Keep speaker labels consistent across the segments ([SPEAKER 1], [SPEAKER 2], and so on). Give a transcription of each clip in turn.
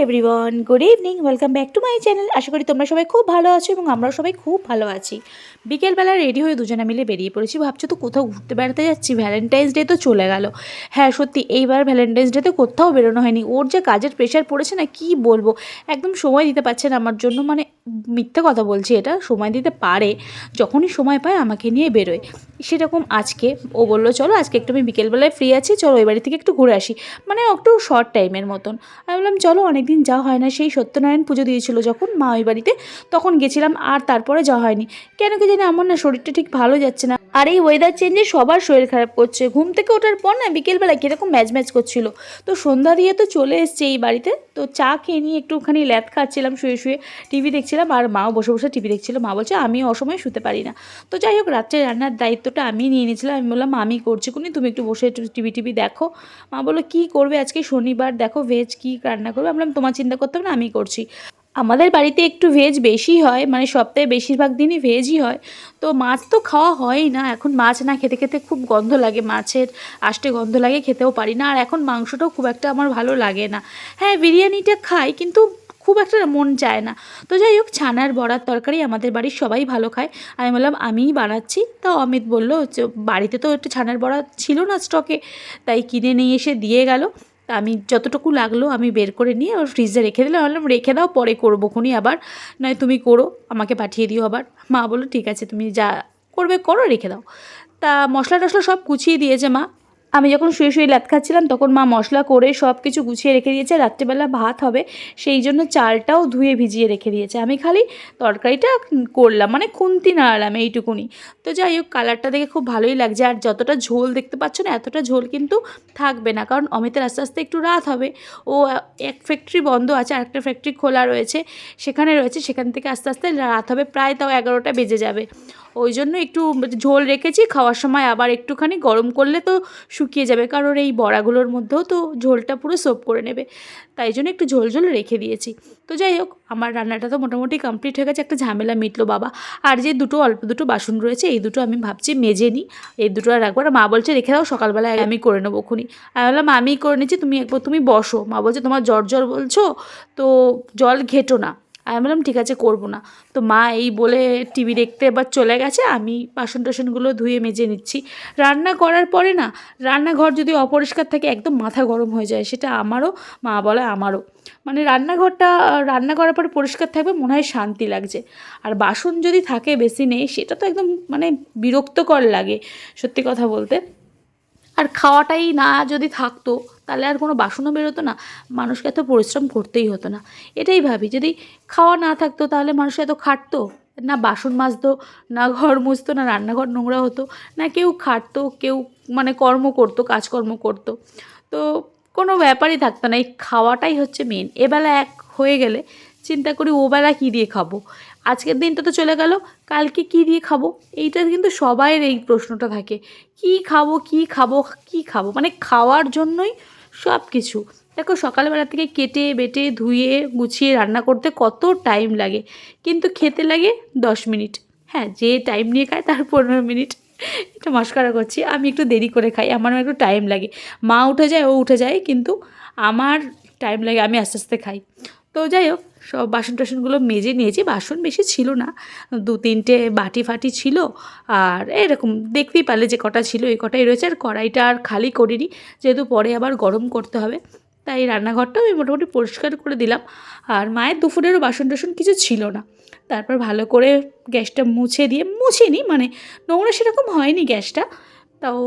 [SPEAKER 1] Everyone good evening welcome back to my channel আশা করি তোমরা সবাই খুব ভালো আছো এবং আমরাও সবাই খুব ভালো আছি। বিকেলবেলা রেডি হয়ে দুজনে মিলে বেরিয়ে পড়েছি, ভাবছ তো কোথাও ঘুরতে বেড়াতে যাচ্ছি ভ্যালেন্টাইন্স ডে তো চলে গেল। হ্যাঁ সত্যি, এইবার ভ্যালেন্টাইন্স ডেতে কোথাও বেরোনো হয়নি। ওর যে কাজের প্রেশার পড়েছে না, কি বলব? একদম সময় দিতে পারছে না আমার জন্য মানে মিথ্যে কথা বলছি এটা, সময় দিতে পারে, যখনই সময় পায় আমাকে নিয়ে বেরোয়। সেরকম আজকে। ও বলল, চলো আজকে একটু আমি বিকেলবেলায় ফ্রি আছি, চলো ওই বাড়ি থেকে একটু ঘুরে আসি। মানে একটু শর্ট টাইমের মতন। আমি বললাম, চলো, অনেকদিন যাওয়া হয় না। সেই সত্যনারায়ণ পুজো দিয়েছিল যখন মা ওই বাড়িতে, তখন গেছিলাম আর তারপরে যাওয়া হয়নি। কেন কি জানি আমার না, শরীরটা ঠিক ভালো যাচ্ছে না। আর এই ওয়েদার চেঞ্জে সবার শরীর খারাপ করছে। ঘুম থেকে ওঠার পর না বিকেলবেলা কীরকম ম্যাচ ম্যাচ করছিল। তো সন্ধ্যা দিয়ে তো চলে এসছে এই বাড়িতে। তো চা খেয়ে নিয়ে একটুখানি ল্যাদ খাচ্ছিলাম, শুয়ে শুয়ে টিভি দেখছিলাম। আর মাও বসে বসে টিভি দেখছিল। মা বলছে আমি অসময়ে শুতে পারি না। তো যাই হোক, রাত্রে রান্নার দায়িত্বটা আমি নিয়ে নিয়েছিলাম। আমি বললাম আমি করছি কোনি, তুমি একটু বসে একটু টিভি টিভি দেখো। মা বলল, কী করবে আজকে শনিবার? দেখো ভেজ কী রান্না করবে? আমি বললাম, তোমার চিন্তা করতে হবে না, আমি করছি। আমাদের বাড়িতে একটু ভেজ বেশি হয় মানে সপ্তাহে বেশিরভাগ দিনই ভেজই হয়। তো মাছ তো খাওয়া হয়ই না, এখন মাছ না খেতে খেতে খুব গন্ধ লাগে। মাছের আষ্টে গন্ধ লাগে, খেতেও পারি না। আর এখন মাংসটাও খুব একটা আমার ভালো লাগে না। হ্যাঁ বিরিয়ানিটা খাই, কিন্তু খুব একটা মন চায় না। তো যাই হোক, ছানার বড়ার তরকারি আমাদের বাড়ির সবাই ভালো খায়। আমি বললাম, আমিই বানাচ্ছি। তা অমিত বলল যে বাড়িতে তো একটু ছানার বড়া ছিল না স্টকে, তাই কিনে নিয়ে এসে দিয়ে গেল। আমি যতটুকু লাগল আমি বের করে নিয়ে ওর ফ্রিজে রেখে দিলাম। বললাম, রেখে দাও, পরে করব, খুনি আবার। নয় তুমি করো, আমাকে পাঠিয়ে দিও আবার। মা বলল, ঠিক আছে, তুমি যা করবে করো, রেখে দাও। তা মশলা টশলা সব গুছিয়ে দিয়েছে মা। আমি যখন শুয়ে শুয়ে ল্যাদ খাচ্ছিলাম, তখন মা মশলা করে সব কিছু গুছিয়ে রেখে দিয়েছে। রাত্রেবেলা ভাত হবে, সেই জন্য চালটাও ধুয়ে ভিজিয়ে রেখে দিয়েছে। আমি খালি তরকারিটা করলাম মানে খুন্তি নাড়ালাম এইটুকুনি। তো যাই হোক, কালারটা দেখে খুব ভালোই লাগছে। আর যতটা ঝোল দেখতে পাচ্ছ না, এতটা ঝোল কিন্তু থাকবে না। কারণ অমিতের আস্তে আস্তে একটু রাত হবে। ও এক ফ্যাক্টরি বন্ধ আছে, আরেকটা ফ্যাক্টরি খোলা রয়েছে, সেখানে রয়েছে, সেখান থেকে আস্তে আস্তে রাত হবে। প্রায় তাও এগারোটা বেজে যাবে। ওই জন্য একটু ঝোল রেখেছি, খাওয়ার সময় আবার একটুখানি গরম করলে তো শুকিয়ে যাবে, কারণ এই বড়াগুলোর মধ্যেও তো ঝোলটা পুরো সোপ করে নেবে। তাই জন্য একটু ঝোল ঝোল রেখে দিয়েছি। তো যাই হোক, আমার রান্নাটা তো মোটামুটি কমপ্লিট হয়ে গেছে, একটা ঝামেলা মিটলো বাবা। আর যে দুটো, অল্প দুটো বাসন রয়েছে, এই দুটো আমি ভাবছি মেজে নিই। এই দুটো আর একবার মা বলছে রেখে দাও, সকালবেলায় আমি করে নেব খুনি আমি বললাম আমিই করে নিচ্ছি, তুমি একবার, তুমি বসো। মা বলছে, তোমার জ্বর জ্বর বলছো? তো জল ঘেটো না। আমি বললাম, ঠিক আছে, করব না। তো মা এই বলে টিভি দেখতে এবার চলে গেছে, আমি বাসন টাসনগুলো ধুয়ে মেজে নিচ্ছি। রান্না করার পরে না, রান্নাঘর যদি অপরিষ্কার থাকে, একদম মাথা গরম হয়ে যায়, সেটা আমারও, মা বলে আমারও। মানে রান্নাঘরটা, রান্না করার পরে পরিষ্কার থাকবে, মনে হয় শান্তি লাগছে। আর বাসন যদি থাকে বেশি নেই সেটা তো একদম মানে বিরক্তকর লাগে, সত্যি কথা বলতে। আর খাওয়াটাই না যদি থাকতো, তাহলে আর কোনো বাসনও বেরোতো না। মানুষকে এত পরিশ্রম করতেই হতো না। এটাই ভাবি, যদি খাওয়া না থাকতো তাহলে মানুষ এত খাটতো? না বাসন মাজতো, না ঘর মুছতো, না রান্নাঘর নোংরা হতো, না কেউ খাটতো, কেউ মানে কর্ম করতো, কাজকর্ম করতো। তো কোনো ব্যাপারই থাকতো না, এই খাওয়াটাই হচ্ছে মেন এবেলা এক হয়ে গেলে চিন্তা করি ওবেলা কী দিয়ে খাব? আজকের দিনটা তো চলে গেল, কালকে কী দিয়ে খাব? এইটা কিন্তু সবাইয়ের এই প্রশ্নটা থাকে। কি খাব কি খাব কি খাব? মানে খাওয়ার জন্যই সব কিছু দেখো, সকালবেলা থেকে কেটে, বেটে, ধুয়ে, গুছিয়ে রান্না করতে কত টাইম লাগে। কিন্তু খেতে লাগে দশ মিনিট। হ্যাঁ যে টাইম নিয়ে খায় তার পনেরো মিনিট। এটা মস্কারা করছি, আমি একটু দেরি করে খাই, আমারও একটু টাইম লাগে। মা উঠে যায়, ও উঠে যায়, কিন্তু আমার টাইম লাগে, আমি আস্তে আস্তে খাই। তো যাই হোক সব বাসন টাসনগুলো মেজে নিয়েছি, বাসন বেশি ছিল না, দু তিনটে বাটি ফাটি ছিল, আর এরকম দেখতেই পারলে যে কটা ছিল, এই কটাই রয়েছে, আর কড়াইটা আর খালি করিনি, যেহেতু পরে আবার গরম করতে হবে, তাই রান্নাঘরটাও আমি মোটামুটি পরিষ্কার করে দিলাম, আর মায়ের দুপুরেরও বাসন টাসন কিছু ছিল না, তারপর ভালো করে গ্যাসটা মুছে দিয়ে, মুছিনি মানে নোংরা সেরকম হয়নি গ্যাসটা, তাও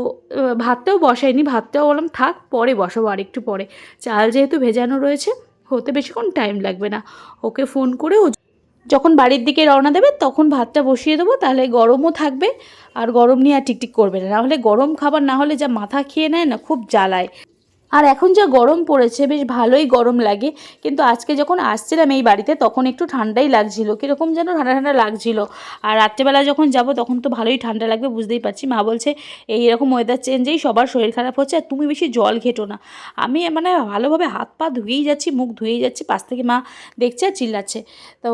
[SPEAKER 1] ভাতটাও বসাইনি, ভাতটাও বললাম থাক, পরে বসাবো আর একটু পরে, চাল যেহেতু ভেজানো রয়েছে হতে বেশিক্ষণ টাইম লাগবে না। ওকে ফোন করে ও যখন বাড়ির দিকে রওনা দেবে, তখন ভাতটা বসিয়ে দেবো, তাহলে গরমও থাকবে আর গরম নিয়ে আর টিকটিক করবে না। হলে গরম খাবার না হলে যা মাথা খেয়ে নেয় না, খুব জ্বালায়। আর এখন যা গরম পড়েছে, বেশ ভালোই গরম লাগে। কিন্তু আজকে যখন আসছিলাম এই বাড়িতে, তখন একটু ঠান্ডাই লাগছিল। কীরকম যেন ঠান্ডা ঠান্ডা লাগছিল। আর রাত্রেবেলা যখন যাব, তখন তো ভালোই ঠান্ডা লাগবে, বুঝতেই পারছি। মা বলছে, এই রকম ওয়েদার চেঞ্জেই সবার শরীর খারাপ হচ্ছে, আর তুমি বেশি জল ঘেটো না। আমি মানে ভালোভাবে হাত পা ধুয়েই যাচ্ছি, মুখ ধুয়েই যাচ্ছি, পাশ থেকে মা দেখছে আর চিল্লাচ্ছে। তো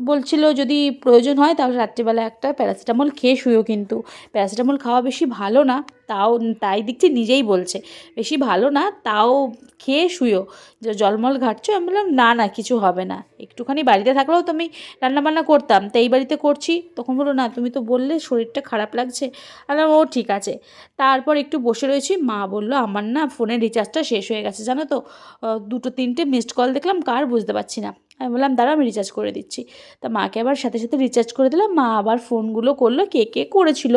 [SPEAKER 1] বলছিল, যদি প্রয়োজন হয়, তাহলে রাত্রিবেলা একটা প্যারাসিটামল খেয়ে শুয়েও কিন্তু। প্যারাসিটামল খাওয়া বেশি ভালো না। তাও তাই দেখছি নিজেই বলছে। বেশি ভালো না, তাও খেয়ে শুয়েও যে জলমল ঘাটছো, আমি বললাম, না না, কিছু হবে না। একটুখানি বাড়িতে থাকলেও তো আমি রান্নাবান্না করতাম, তো এই বাড়িতে করছি। তখন বলল, না, তুমি তো বললে শরীরটা খারাপ লাগছে। বললাম, ও, ঠিক আছে। তারপর একটু বসে রয়েছি, মা বলল, আমার না ফোনের রিচার্জটা শেষ হয়ে গেছে, জানো তো? দুটো তিনটে মিসড কল দেখলাম, কার বুঝতে পারছি না। আমি বললাম, দাঁড়া, আমি রিচার্জ করে দিচ্ছি। তা মাকে আবার সাথে সাথে রিচার্জ করে দিলাম। মা আবার ফোনগুলো করল, কে কে করেছিল।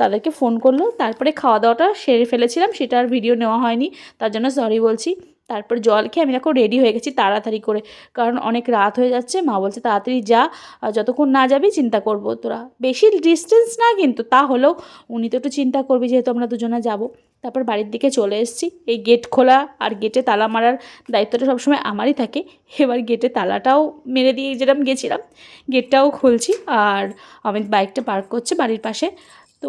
[SPEAKER 1] তাদেরকে ফোন করল। তারপরে খাওয়া দাওয়াটা সেরে ফেলেছিলাম, সেটা আর ভিডিও নেওয়া হয়নি। তার জন্য সরি বলছি। তারপর জল খেয়ে আমি দেখো রেডি হয়ে গেছি তাড়াতাড়ি করে। কারণ অনেক রাত হয়ে যাচ্ছে। মা বলছে, তাড়াতাড়ি যা যতক্ষণ না যাবি চিন্তা করব তোরা। বেশি ডিস্টেন্স না কিন্তু, তা হলেও উনি তো একটু চিন্তা করবি যেহেতু আমরা দুজনে যাব। তারপর বাড়ির দিকে চলে এসেছি। এই গেট খোলা আর গেটে তালা মারার দায়িত্বটা সবসময় আমারই থাকে। এবার গেটে তালাটাও মেরে দিয়ে যেরকম গেছিলাম গেটটাও খুলছি আর অমিত বাইকটা পার্ক করছে বাড়ির পাশে। তো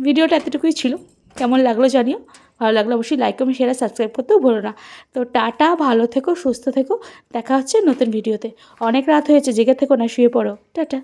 [SPEAKER 1] ভিডিওটা এতটুকুই ছিল। কেমন লাগল জানিও। ভালো লাগলে অবশ্যই লাইক কমেন্ট শেয়ার সাবস্ক্রাইব করতেও ভুলো না। তো টাটা, ভালো থেকো, সুস্থ থেকো। দেখা হচ্ছে নতুন ভিডিওতে। অনেক রাত হয়েছে, জেগে থেকো না, শুয়ে পড়ো। টাটা।